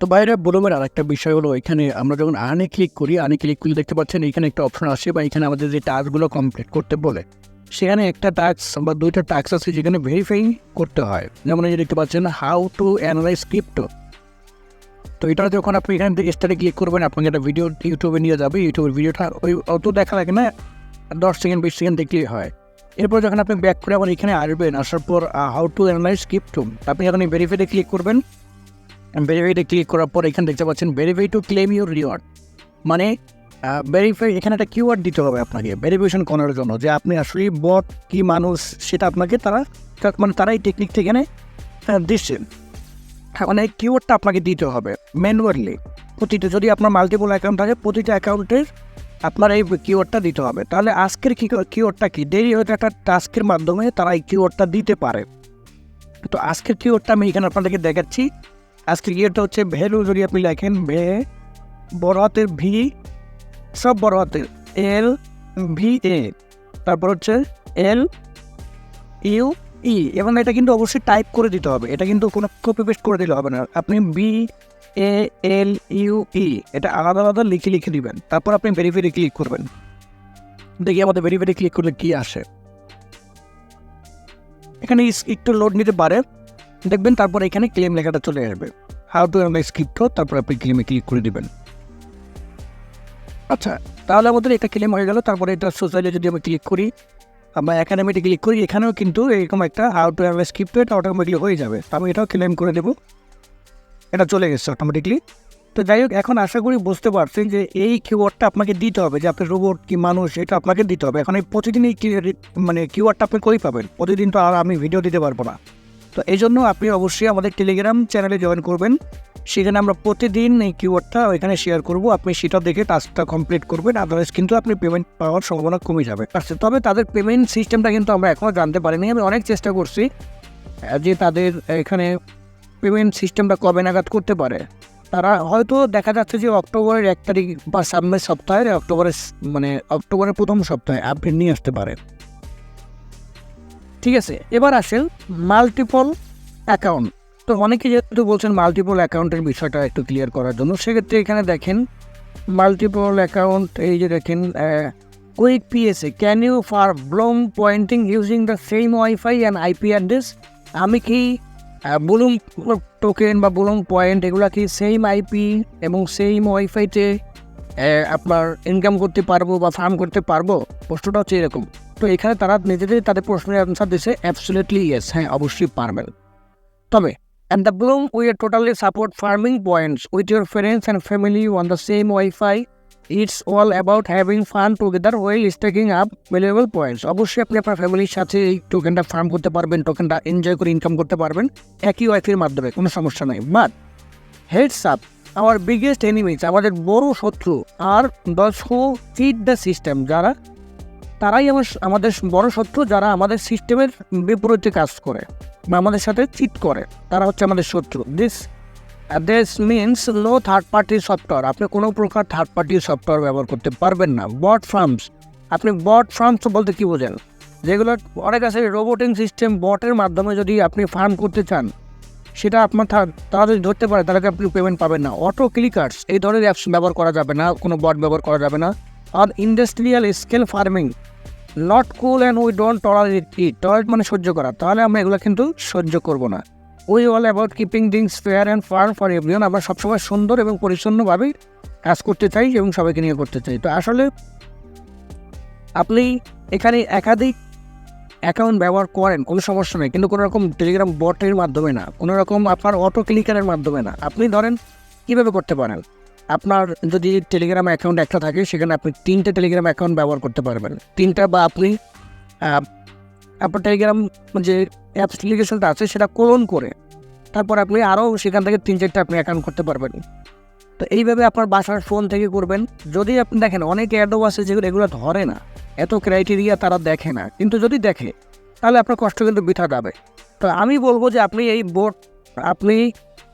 তো বাইরে বলুমের আর একটা বিষয় হলো, এখানে আমরা যখন আনে ক্লিক করি, আনে ক্লিক করলে দেখতে পাচ্ছেন এখানে একটা অপশন আসে বা এখানে আমাদের যে টাস্কগুলো কমপ্লিট করতে বলে। সেখানে একটা টাস্ক বা দুইটা টাস্ক আছে যেখানে ভেরিফাই করতে হয়। যেমন এই দেখতে পাচ্ছেন হাউ টু অ্যানালাইজ ক্রিপ্টো তো এটা যখন আপনি এখান থেকে স্টারে ক্লিক করবেন, আপনাকে একটা ভিডিও ইউটিউবে নিয়ে যাবে। ইউটিউবের ভিডিওটা ওই অত দেখা লাগে না, দশ সেকেন্ড বিশ সেকেন্ড দেখলেই হয়। এরপর যখন আপনি ব্যাক করে আবার এখানে আসবেন, আসার পর হাউ টু অ্যানালাইজ ক্রিপ্টো আপনি যখন ভেরিফাইতে ক্লিক করবেন ভেরিফাইতে ক্লিক করার পর এখানে দেখতে পাচ্ছেন verify to claim your reward মানে ভেরিফাই এখানে একটা কিওয়ার্ড দিতে হবে আপনাকে ভেরিফিকেশন করার জন্য যে আপনি আসলে বট কি মানুষ সেটা আপনাকে তারা মানে তারা এই টেকনিক থেকে দিচ্ছেন মানে এই কিওয়ার্ডটা আপনাকে দিতে হবে ম্যানুয়ালি প্রতিটা যদি আপনার মাল্টিপল অ্যাকাউন্ট থাকে, প্রতিটা অ্যাকাউন্টের আপনার এই কিওয়ার্ডটা দিতে হবে। তাহলে আজকের কি কিওয়ার্ডটা কি? দেরি হয়তো একটা টাস্কের মাধ্যমে তারা এই কিওয়ার্ডটা দিতে পারে। তো আজকের কিওয়ার্ডটা আমি এখানে আপনাদেরকে দেখাচ্ছি। আজকের কিওয়ার্ডটা হচ্ছে ভ্যালু যদি আপনি লেখেন, ভে বড় হাতের ভি, সব বড় হাতের এল, ভি, এ, তারপর হচ্ছে এল, ইউ, ই, এবং এটা কিন্তু অবশ্যই টাইপ করে দিতে হবে। এটা কিন্তু কোনো কপি পেস্ট করে দিলে হবে না। আপনি বি এ, এল, ইউ, ই, এটা আলাদা আলাদা লিখে লিখে দিবেন। তারপর আপনি ভেরিফাইডে ক্লিক করবেন। দেখি আমাদের ভেরিফাইডে ক্লিক করলে কি আসে। এখানে একটু লোড নিতে পারে। দেখবেন তারপর এখানে ক্লেম লেখাটা চলে আসবে। হাউ টু অ্যানালাইজ স্ক্রিপ্ট তারপর আপনি ক্লেমে ক্লিক করে দেবেন। আচ্ছা তাহলে আমাদের এটা ক্লেম হয়ে গেল, তারপরে এটা সোশ্যালে যদি আমি ক্লিক করি, আমরা একাডেমিতে ক্লিক করি, এখানেও কিন্তু এরকম একটা হাউ টু অ্যানালাইজ স্ক্রিপ্ট এটা অটোমেটিকলি হয়ে যাবে। আমি এটাও ক্লেম করে দেবো। এটা চলে গেছে অটোমেটিকলি তো যাই হোক, এখন আশা করি বুঝতে পারছেন যে এই কিওয়ার্ডটা আপনাকে দিতে হবে, যে আপনি রোবট কি মানুষ, এটা আপনাকে দিতে হবে। এখন এই প্রতিদিন এই মানে কিওয়ার্ডটা আপনি কই পাবেন? প্রতিদিন তো আর আমি ভিডিও দিতে পারব না। তো এই জন্য আপনি অবশ্যই আমাদের টেলিগ্রাম চ্যানেলে জয়েন করবেন। সেখানে আমরা প্রতিদিন এই কিওয়ার্ডটা ওইখানে শেয়ার করব। আপনি সেটা দেখে টাস্কটা কমপ্লিট করবেন। আদারওয়াইজ কিন্তু আপনি পেমেন্ট পাওয়ার সম্ভাবনা কমে যাবে। আচ্ছা তবে তাদের পেমেন্ট সিস্টেমটা কিন্তু আমরা এখনও জানতে পারিনি। আমি অনেক চেষ্টা করছি যে তাদের এখানে পেমেন্ট সিস্টেমটা কবে নাগাদ করতে পারে। তারা হয়তো দেখা যাচ্ছে যে অক্টোবরের এক তারিখ বা সামনের সপ্তাহে অক্টোবরের মানে অক্টোবরের প্রথম সপ্তাহে আপডেট নিয়ে আসতে পারে। ঠিক আছে, এবার আসেন মাল্টিপল অ্যাকাউন্ট তো অনেকে যেহেতু বলছেন মাল্টিপল অ্যাকাউন্টের বিষয়টা একটু ক্লিয়ার করার জন্য, সেক্ষেত্রে এখানে দেখেন মাল্টিপল অ্যাকাউন্ট এই যে দেখেন quick PSA can you farm Bloom pointing using the same wifi and IP address আমি কি বুলুম টোকেন বা বুলুম পয়েন্ট এগুলো কি সেম আইপি এবং সেম ওয়াইফাইতে আপনার ইনকাম করতে পারব বা ফার্ম করতে পারব? প্রশ্নটা হচ্ছে এরকম। তো এখানে তারা নিজেদের তাদের প্রশ্নের অ্যান্সার দিচ্ছে অ্যাবসুলেটলি ইয়েস হ্যাঁ অবশ্যই পারবেন। তবে and the Bloom we are totally support farming points with your friends and family on the same wifi it's all about having fun together well staking up valuable points অবশ্যই আপনি আপনার ফ্যামিলির সাথে এই টোকেনটা ফার্ম করতে পারবেন টোকেনটা এনজয় করে ইনকাম করতে পারবেন, একই ওয়াইফের মাধ্যমে, কোনো সমস্যা নেই। But heads up our biggest enemies আমাদের বড় শত্রু আর দশ হু ফিট দ্য সিস্টেম যারা তারাই আমার আমাদের বড় শত্রু যারা আমাদের সিস্টেমের বিপরীতে কাজ করে বা আমাদের সাথে চিট করে। তারা হচ্ছে আমাদের শত্রু। This this means no third party software আপনি কোনো প্রকার থার্ড পার্টি সফটওয়্যার ব্যবহার করতে পারবেন না। বট ফার্মস আপনি বট ফার্মস বলতে কী বোঝেন? যেগুলো অনেক আছে রোবোটিং সিস্টেম বটের মাধ্যমে যদি আপনি ফার্ম করতে চান, সেটা আপনার তারা যদি ধরতে পারে, তাহলে আপনি পেমেন্ট পাবেন না। অটো ক্লিকার্স এই ধরনের অ্যাপস ব্যবহার করা যাবে না, কোনো বট ব্যবহার করা যাবে না। আর industrial scale farming not cool and we don't tolerate it tolerate মানে সহ্য করা। তাহলে আমরা এগুলো কিন্তু সহ্য করব না। We all about keeping things fair and far for everyone আমরা সবসময় সুন্দর এবং পরিচ্ছন্নভাবে কাজ করতে চাই এবং সবাইকে নিয়ে করতে চাই। তো আসলে আপনি এখানে একাধিক অ্যাকাউন্ট ব্যবহার করেন, কোনো সমস্যা নেই। কিন্তু কোনো রকম টেলিগ্রাম বটের মাধ্যমে না। কোনো রকম আপনার অটো ক্লিকারের মাধ্যমে না। আপনি ধরেন কীভাবে করতে পারেন? আপনার যদি টেলিগ্রাম অ্যাকাউন্ট একটা থাকে, সেখানে আপনি তিনটে টেলিগ্রাম অ্যাকাউন্ট ব্যবহার করতে পারবেন। তিনটা বা আপনি আপনার টেলিগ্রাম যে অ্যাপস অ্যাপ্লিকেশনটা আছে, সেটা কোলন করে তারপর আপনি আরও সেখান থেকে তিন চারটা আপনি অ্যাকাউন্ট করতে পারবেন। তো এইভাবে আপনার বাসার ফোন থেকে করবেন। যদি আপনি দেখেন, অনেক অ্যাডও আছে যেগুলো এগুলো ধরে না, এত ক্রাইটেরিয়া তারা দেখে না। কিন্তু যদি দেখে, তাহলে আপনার কষ্ট কিন্তু বৃথা যাবে। তো আমি বলব যে আপনি এই বোর্ড আপনি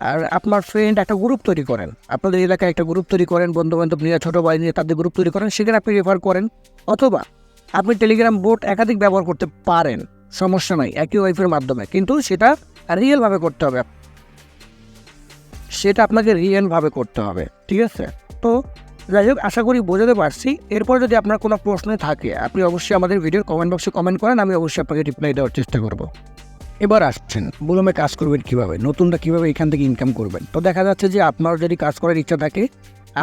আর আপনার ফ্রেন্ড একটা গ্রুপ তৈরি করেন। আপনাদের এলাকায় একটা গ্রুপ তৈরি করেন বন্ধু বান্ধব নিয়ে, ছোটো ভাই নিয়ে তাদের গ্রুপ তৈরি করেন, সেখানে আপনি রেফার করেন। অথবা আপনি টেলিগ্রাম বোর্ড একাধিক ব্যবহার করতে পারেন, সমস্যা নাই, একই ওয়াইফের মাধ্যমে। কিন্তু সেটা রিয়েলভাবে করতে হবে। সেটা আপনাকে রিয়েলভাবে করতে হবে, ঠিক আছে? তো যাই হোক, আশা করি বোঝাতে পারছি। এরপর যদি আপনার কোনো প্রশ্ন থাকে, আপনি অবশ্যই আমাদের ভিডিওর কমেন্ট বক্সে কমেন্ট করেন, আমি অবশ্যই আপনাকে রিপ্লাই দেওয়ার চেষ্টা করব। এবার আসছেন। বুলমে কাজ করবেন কীভাবে? নতুনটা কীভাবে এখান থেকে ইনকাম করবেন? তো দেখা যাচ্ছে যে আপনার যদি কাজ করার ইচ্ছা থাকে,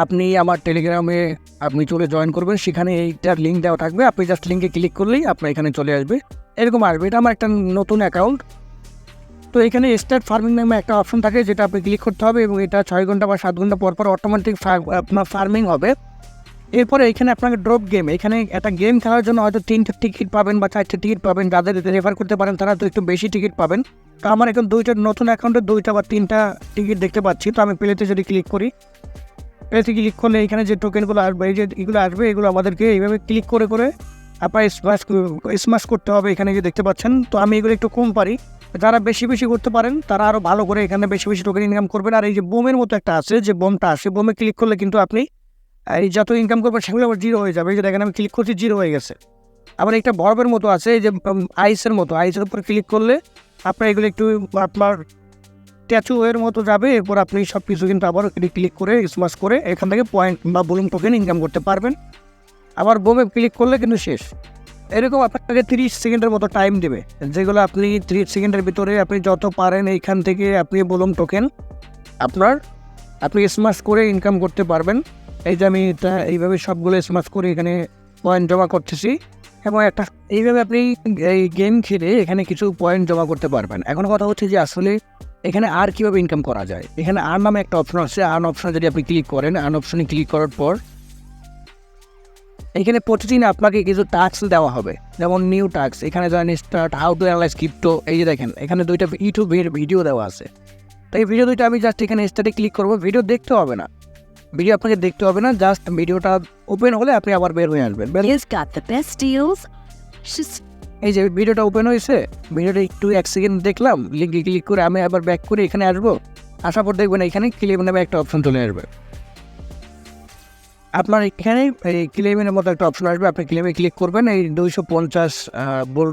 আপনি আমার টেলিগ্রামে আপনি চলে জয়েন করবেন। সেখানে এইটার লিঙ্ক দেওয়া থাকবে। আপনি জাস্ট লিঙ্কে ক্লিক করলেই আপনার এখানে চলে আসবে। এরকম আসবে। এটা আমার একটা নতুন অ্যাকাউন্ট তো এখানে স্টার্ট ফার্মিং নামে একটা অপশন থাকে, যেটা আপনি ক্লিক করতে হবে এবং এটা ছয় ঘণ্টা বা সাত ঘণ্টা পর পর অটোমেটিক আপনার ফার্মিং হবে। এরপরে এখানে আপনাকে ড্রপ গেম এখানে একটা গেম খেলার জন্য হয়তো তিনটে টিকিট পাবেন বা চারটে টিকিট পাবেন, যাদের রেফার করতে পারেন তারা তো একটু বেশি টিকিট পাবেন। তো আমার এখন দুইটা নতুন অ্যাকাউন্টে দুইটা বা তিনটা টিকিট দেখতে পাচ্ছি, তো আমি প্লেতে যদি ক্লিক করি প্লেতে ক্লিক করলে এখানে যে টোকেনগুলো আসবে, এই যে এগুলো আসবে, এগুলো আমাদেরকে এইভাবে ক্লিক করে করে আপনার স্মাশ স্মাশ করতে হবে এখানে যে দেখতে পাচ্ছেন। তো আমি এগুলো একটু কম পারি। যারা বেশি বেশি করতে পারেন, তারা আরও ভালো করে এখানে বেশি বেশি টোকেন ইনকাম করবেন। আর এই যে বোমের মতো একটা আছে, যে বোমটা আসে বোমে ক্লিক করলে কিন্তু আপনি এই যত ইনকাম করবেন সেগুলো আবার জিরো হয়ে যাবে। এই যে দেখেন, আমি ক্লিক করছি জিরো হয়ে গেছে। আবার একটা বরফের মতো আছে, এই যে আইসের মতো। আইসের উপর ক্লিক করলে আপনার এগুলো একটু, আপনার স্ট্যাচু এর মতো যাবে। এরপর আপনি সব কিছু কিন্তু আবার ক্লিক করে স্মাশ করে এখান থেকে পয়েন্ট বা বলুন টোকেন ইনকাম করতে পারবেন। আবার বোমে ক্লিক করলে কিন্তু শেষ। এরকম আপনাকে তিরিশ সেকেন্ডের মতো টাইম দেবে। যেগুলো আপনি তিরিশ সেকেন্ডের ভিতরে আপনি যত পারেন এইখান থেকে আপনি বলুন টোকেন আপনার, আপনি স্মাশ করে ইনকাম করতে পারবেন। এই যে আমি এটা এইভাবে সবগুলো স্মাশ করে এখানে পয়েন্ট জমা করতেছি এবং একটা, এইভাবে আপনি এই গেম খেলে এখানে কিছু পয়েন্ট জমা করতে পারবেন। এখন কথা হচ্ছে যে আসলে এখানে আর কীভাবে ইনকাম করা যায়? এখানে আর নামে একটা অপশন আছে আর্ন অপশনে যদি আপনি ক্লিক করেন আর্ন অপশনে ক্লিক করার পর এখানে প্রতিদিন আপনাকে কিছু টাস্ক দেওয়া হবে। যেমন নিউ টাস্ক এখানে ধরেন start how to analyse crypto এই যে দেখেন, এখানে দুইটা ইউটিউবের ভিডিও দেওয়া আছে। তো এই ভিডিও দুইটা আমি জাস্ট এখানে স্টার্টে ক্লিক করব ভিডিও দেখতে হবে না। ভিডিও আপনাকে দেখতে হবে না জাস্ট ভিডিওটা ওপেন হলে আপনি আবার বের হয়ে আসবেন। এই যে ভিডিওটা ওপেন হয়েছে ভিডিওটা একটু এক সেকেন্ড দেখলাম লিঙ্কে ক্লিক করে আমি আবার ব্যাক করে এখানে আসব। আসার পর দেখবেন এখানে ক্লেম নামে একটা অপশন চলে আসবে। আপনার এখানে এই ক্লেমের মতো একটা অপশন আসবে আপনি ক্লেমে ক্লিক করবেন এই দুইশো পঞ্চাশ বোল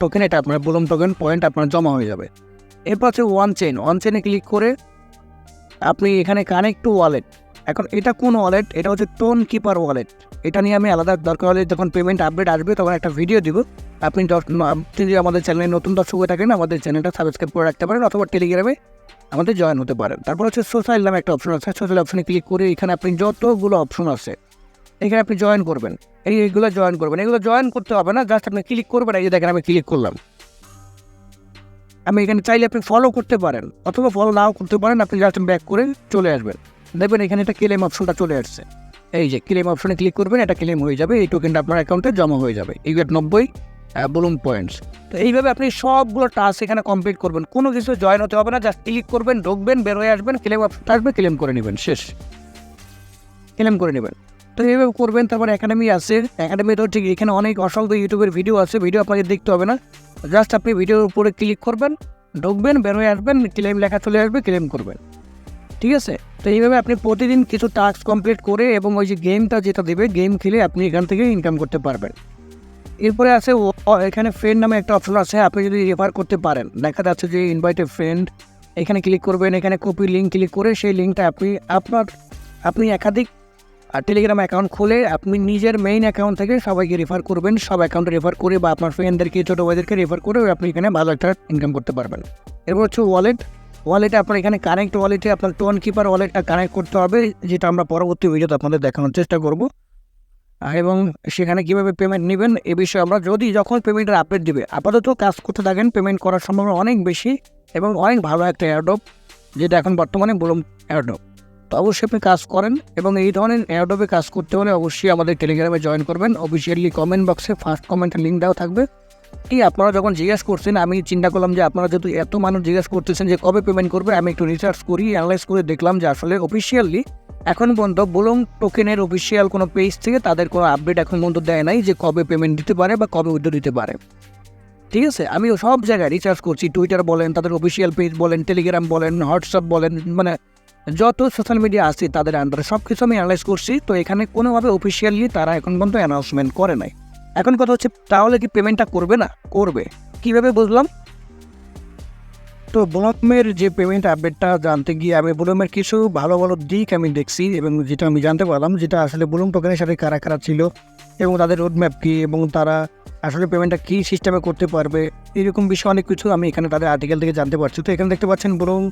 টোকেন এটা আপনার বোলম টোকেন পয়েন্ট আপনার জমা হয়ে যাবে। এরপর হচ্ছে ওয়ান চেন ওয়ান চেনে ক্লিক করে আপনি এখানে কানেক্ট টু ওয়ালেট এখন এটা কোন ওয়ালেট এটা হচ্ছে টোন কিপার ওয়ালেট এটা নিয়ে আমি আলাদা দরকার হলে যখন পেমেন্ট আপডেট আসবে তখন একটা ভিডিও দিব। আপনি আপনি যদি আমাদের চ্যানেলে নতুন দর্শক হয়ে থাকেন, আমাদের চ্যানেলটা সাবস্ক্রাইব করে রাখতে পারেন অথবা টেলিগ্রামে আমাদের জয়েন হতে পারেন। তারপর হচ্ছে সোশ্যাল নামে একটা অপশন আছে। সোশ্যাল অপশনে ক্লিক করে এখানে আপনি যতগুলো অপশন আছে, এখানে আপনি জয়েন করবেন। এই এইগুলো জয়েন করবেন। এগুলো জয়েন করতে হবে না জাস্ট আপনি ক্লিক করবেন। এই যে দেখেন আমি ক্লিক করলাম। আমি এখানে চাইলে আপনি ফলো করতে পারেন, অথবা ফলো নাও করতে পারেন। আপনি জাস্ট ব্যাক করে চলে আসবেন। দেখবেন এখানে একটা ক্লেম অপশনটা চলে আসছে। এই যে ক্লেম অপশনে ক্লিক করবেন এটা ক্লেম হয়ে যাবে, এই টোকেনটা আপনার অ্যাকাউন্টে জমা হয়ে যাবে। এই নব্বই বলুন পয়েন্টস তো এইভাবে আপনি সবগুলো টাস্ক এখানে কমপ্লিট করবেন। কোনো কিছু জয়েন হতে হবে না জাস্ট ক্লিক করবেন, ঢুকবেন, বের হয়ে আসবেন ক্লেম অপশন আসবে ক্লেম করে নেবেন, শেষ। ক্লেম করে নেবেন। তো এইভাবে করবেন, তারপর একাডেমি আছে। একাডেমি তো ঠিক এখানে অনেক অসংখ্য ইউটিউবের ভিডিও আছে ভিডিও আপনাকে দেখতে হবে না। জাস্ট আপনি ভিডিওর উপরে ক্লিক করবেন, ঢুকবেন, বের হয়ে আসবেন ক্লেম লেখা চলে আসবে ক্লেম করবেন। ঠিক আছে? তো এইভাবে আপনি প্রতিদিন কিছু টাস্ক কমপ্লিট করে এবং ওই যে গেমটা যেটা দেবে গেম খেলে আপনি এখান থেকে ইনকাম করতে পারবেন। এরপরে আছে এখানে ফ্রেন্ড নামে একটা অপশন আছে, আপনি যদি রেফার করতে পারেন, দেখা যাচ্ছে যে ইনভাইটেড ফ্রেন্ড এখানে ক্লিক করবেন, এখানে কপি লিঙ্ক ক্লিক করে সেই লিঙ্কটা আপনি, আপনার, আপনি একাধিক টেলিগ্রাম অ্যাকাউন্ট খুলে আপনি নিজের মেইন অ্যাকাউন্ট থেকে সবাইকে রেফার করবেন, সব অ্যাকাউন্টে রেফার করে বা আপনার ফ্রেন্ডদেরকে ছোটো ভাইদেরকে রেফার করে আপনি এখানে ভালো একটা ইনকাম করতে পারবেন। এরপর হচ্ছে ওয়ালেট ওয়ালেটে আপনার এখানে কানেক্ট ওয়ালেটে আপনার টোন কিপার ওয়ালেটটা কানেক্ট করতে হবে, যেটা আমরা পরবর্তী ভিডিওতে আপনাদের দেখানোর চেষ্টা করব। এবং সেখানে কীভাবে পেমেন্ট নেবেন এ বিষয়ে আমরা যদি যখন পেমেন্টের আপডেট দিবে, আপাতত কাজ করতে থাকেন পেমেন্ট করার সম্ভাবনা অনেক বেশি এবং অনেক ভালো একটা এয়ারডপ যেটা এখন বর্তমানে বলুন এয়ারডপ তো অবশ্যই আপনি কাজ করেন এবং এই ধরনের এয়ারডপে কাজ করতে হলে অবশ্যই আমাদের টেলিগ্রামে জয়েন করবেন। অফিসিয়ালি কমেন্ট বক্সে ফার্স্ট কমেন্টের লিঙ্ক দেওয়া থাকবে। এই আপনারা যখন জিজ্ঞেস করছেন, আমি চিন্তা করলাম যে আপনারা যেহেতু এত মানুষ জিজ্ঞেস করতেছেন যে কবে পেমেন্ট করবে, আমি একটু রিসার্চ করি অ্যানালাইজ করে দেখলাম যে আসলে অফিসিয়ালি এখন পর্যন্ত বলুন টোকেনের অফিসিয়াল কোনো পেজ থেকে তাদের কোনো আপডেট এখন পর্যন্ত দেয় নাই যে কবে পেমেন্ট দিতে পারে বা কবে উইথড্র দিতে পারে। ঠিক আছে? আমি সব জায়গায় রিচার্জ করছি টুইটার বলেন, তাদের অফিসিয়াল পেজ বলেন টেলিগ্রাম বলেন হোয়াটসঅ্যাপ বলেন মানে যত সোশ্যাল মিডিয়া আছে তাদের আন্ডারে সব কিছু আমি অ্যানালাইজ করছি, তো এখানে কোনোভাবে অফিসিয়ালি তারা এখন পর্যন্ত অ্যানাউন্সমেন্ট করে নাই। এখন কথা হচ্ছে, তাহলে কি পেমেন্টটা করবে না? করবে। কীভাবে বুঝলাম? তো ব্লকমের যে পেমেন্ট আপডেটটা জানতে গিয়ে আমি বুলুমের কিছু ভালো ভালো দিক আমি দেখছি এবং যেটা আমি জানতে পারলাম, যেটা আসলে বুলুম টোকেনের সাথে কারা কারা ছিল এবং তাদের রোডম্যাপ কী এবং তারা আসলে পেমেন্টটা কী সিস্টেমে করতে পারবে, এরকম বিষয়ে অনেক কিছু আমি এখানে তাদের আর্টিকেল থেকে জানতে পারছি। তো এখানে দেখতে পাচ্ছেন বুলুম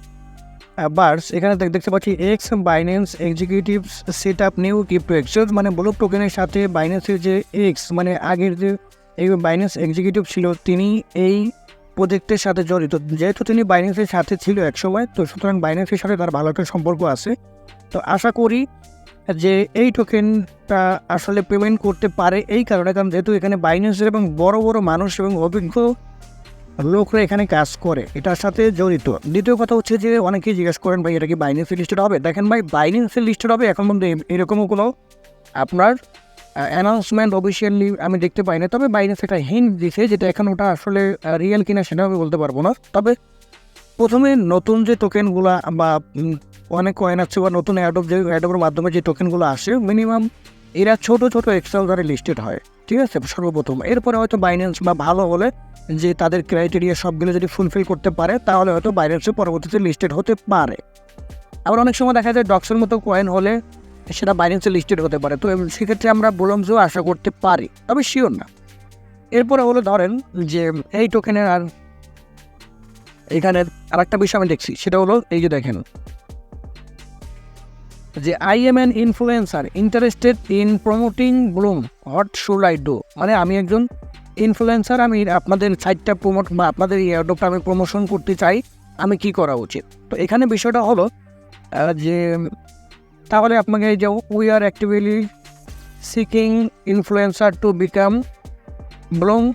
বার্স এখানে দেখ- দেখতে পাচ্ছি X Binance executive set up new crypto exchange মানে ব্লক টোকেনের সাথে বাইন্যান্সের যে এক্স মানে আগের যে এই বাইন্যান্স এক্সিকিউটিভ ছিল, তিনি এই প্রজেক্টের সাথে জড়িত। যেহেতু তিনি বাইন্যান্সের সাথে ছিল এক সময় তো সুতরাং বাইন্যান্সের সাথে তার ভালো একটা সম্পর্ক আছে। তো আশা করি যে এই টোকেনটা আসলে পেমেন্ট করতে পারে এই কারণে, কারণ যেহেতু এখানে বাইন্যান্সের এবং বড় বড় মানুষ এবং অভিজ্ঞ লোকরা এখানে কাজ করে। এটার সাথে জড়িত। দ্বিতীয় কথা হচ্ছে যে, অনেকেই জিজ্ঞেস করেন, ভাই, এটা কি বাইন্যান্সের লিস্টেড হবে? দেখেন ভাই বাইন্যান্সের লিস্টেড হবে এখন মধ্যে এরকমও কোনো আপনার অ্যানাউন্সমেন্ট অফিসিয়ালি আমি দেখতে পাই না তবে বাইন্যান্স একটা হিন্ট দিছে যেটা এখন ওটা আসলে রিয়েল কিনা সেটা আমি বলতে পারব না। তবে প্রথমে নতুন যে টোকেনগুলো বা অনেক কয়েন আছে বা নতুন অ্যাডব যে অ্যাডবের মাধ্যমে যে টোকেনগুলো আসে মিনিমাম এরা ছোট ছোট এক্সেল দ্বারা লিস্টেড হয়, ঠিক আছে? সর্বপ্রথম। এরপরে হয়তো বাইন্যান্স বা ভালো হলে যে তাদের ক্রাইটেরিয়া সবগুলো যদি ফুলফিল করতে পারে, তাহলে হয়তো বাইন্যান্সে পরবর্তীতে লিস্টেড হতে পারে। আবার অনেক সময় দেখা যায় ডক্সের মতো কয়েন হলে সেটা বাইন্যান্সে লিস্টেড হতে পারে। তো সেক্ষেত্রে আমরা বলমজও আশা করতে পারি, তবে শিওর না। এরপরে হলো ধরেন যে এই টোকেনের আর এখানে আর একটা বিষয় আমি দেখছি, সেটা হলো এই যে দেখেন যে I am an influencer interested in promoting Bloom what should I do মানে আমি একজন ইনফ্লুয়েন্সার আমি আপনাদের সাইটটা প্রমোট বা আপনাদের এই অ্যাডটা আমি প্রমোশন করতে চাই, আমি কি করা উচিত? তো এখানে বিষয়টা হলো যে তাহলে আপনাকে যে we are actively seeking influencer to become Bloom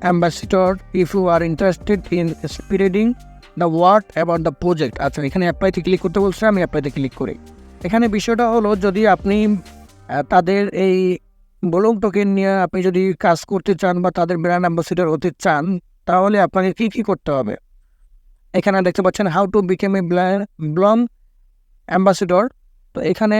ambassador if you are interested in spreading the word about the project আচ্ছা এখানে অ্যাপ্লাইতে ক্লিক করতে বলছে, আমি অ্যাপ্লাইতে ক্লিক করি। এখানে বিষয়টা হলো, যদি আপনি তাদের এই বলুন টোকেন নিয়ে আপনি যদি কাজ করতে চান বা তাদের ব্র্যান্ড অ্যাম্বাসিডর হতে চান, তাহলে আপনাকে কী কী করতে হবে? এখানে দেখতে পাচ্ছেন how to become a Bloom ambassador তো এখানে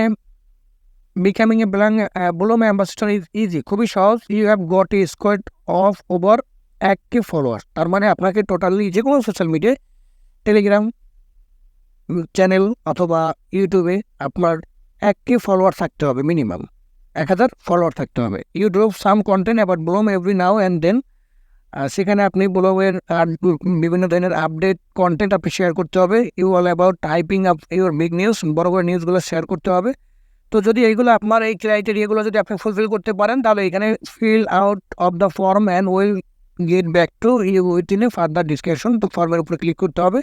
becoming a ব্ল্যাং ব্লম ambassador is easy খুবই সহজ। You have got a squad of over active follower তার মানে আপনাকে টোটালি যে কোনো সোশ্যাল মিডিয়ায় টেলিগ্রাম চ্যানেল অথবা ইউটিউবে আপনার অ্যাক্টিভ ফলোয়ার থাকতে হবে মিনিমাম এক হাজার ফলোয়ার থাকতে হবে। You drop some content about Bloom every now and then সেখানে আপনি ব্লগের বিভিন্ন ধরনের আপডেট কন্টেন্ট আপনি শেয়ার করতে হবে। You all about typing up your big news বড় বড় নিউজগুলো শেয়ার করতে হবে। তো যদি এইগুলো আপনার এই ক্রাইটেরিয়াগুলো যদি আপনি ফুলফিল করতে পারেন, তাহলে এখানে fill out of the form and will get back to you with in a further discussion তো ফর্মের উপরে ক্লিক করতে হবে।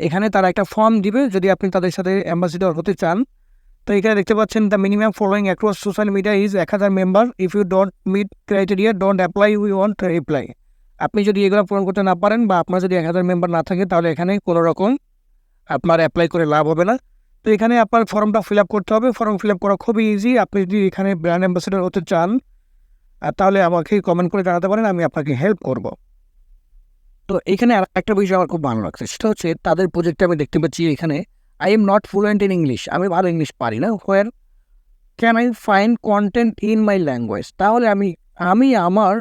এখানে তারা একটা ফর্ম দিবে যদি আপনি তাদের সাথে অ্যাম্বাসিডর হতে চান। তো এখানে দেখতে পাচ্ছেন the minimum following across social media is এক হাজার member if you don't meet criteria don't apply we want reply আপনি যদি এগুলো পূরণ করতে না পারেন বা আপনার যদি এক হাজার মেম্বার না থাকে, তাহলে এখানে কোনো রকম আপনার অ্যাপ্লাই করে লাভ হবে না। তো এখানে আপনার ফর্মটা ফিল আপ করতে হবে। ফর্ম ফিল আপ করা খুবই ইজি আপনি যদি এখানে ব্র্যান্ড অ্যাম্বাসেডর হতে চান আর তাহলে আমাকে কমেন্ট করে জানাতে পারেন, আমি আপনাকে হেল্প করব। তো এখানে আর একটা বিষয় আমার খুব ভালো লাগছে, সেটা হচ্ছে তাদের প্রজেক্টে আমি দেখতে পাচ্ছি এখানে I am not fluent in English আমি ভালো ইংলিশ পারি না where can I find content in my language তাহলে আমি আমি আমার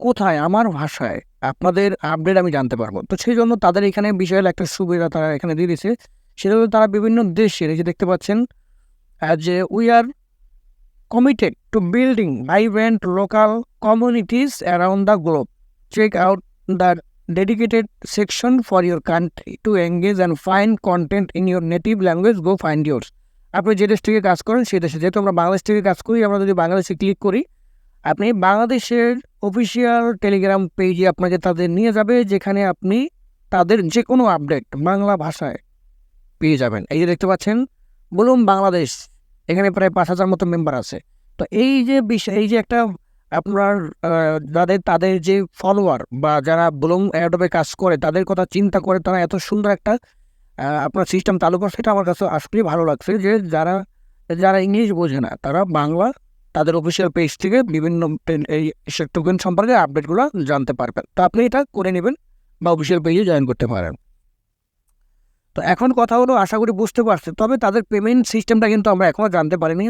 কোথায়, আমার ভাষায় আপনাদের আপডেট আমি জানতে পারব। তো সেই জন্য তাদের এখানে বিষয়ের একটা সুবিধা তারা এখানে দিয়ে দিয়েছে, সেটা হলো তারা বিভিন্ন দেশের এই যে দেখতে পাচ্ছেন যে we are committed to building vibrant local communities around the globe check out the dedicated section for your country to engage and find content in your native language go find yours আপনি যে দেশ থেকে কাজ করেন, সেই দেশে যেহেতু আমরা বাংলাদেশ থেকে কাজ করি, আমরা যদি বাংলাদেশে ক্লিক করি, আপনি বাংলাদেশের অফিসিয়াল টেলিগ্রাম পেজে আপনাকে তাদের নিয়ে যাবে, যেখানে আপনি তাদের যে কোনো আপডেট বাংলা ভাষায় পেয়ে যাবেন। এই যে দেখতে পাচ্ছেন, বলুন বাংলাদেশ, এখানে প্রায় পাঁচ হাজার মতো মেম্বার আছে। তো এই যে বিষয় এই যে একটা আপনার যাদের, তাদের যে ফলোয়ার বা যারা ব্লুম অ্যাডবে কাজ করে, তাদের কথা চিন্তা করে তারা এত সুন্দর একটা আপনার সিস্টেম চালু করছে এটা আমার কাছে আসলেই ভালো লাগছে যে যারা যারা ইংলিশ বোঝে না, তারা বাংলা তাদের অফিসিয়াল পেজ থেকে বিভিন্ন এই টোকেন সম্পর্কে আপডেটগুলো জানতে পারবেন। তো আপনি এটা করে নেবেন বা অফিসিয়াল পেজে জয়েন করতে পারেন। তো এখন কথা হলো, আশা করি বুঝতে পারছে তবে তাদের পেমেন্ট সিস্টেমটা কিন্তু আমরা এখনও জানতে পারিনি।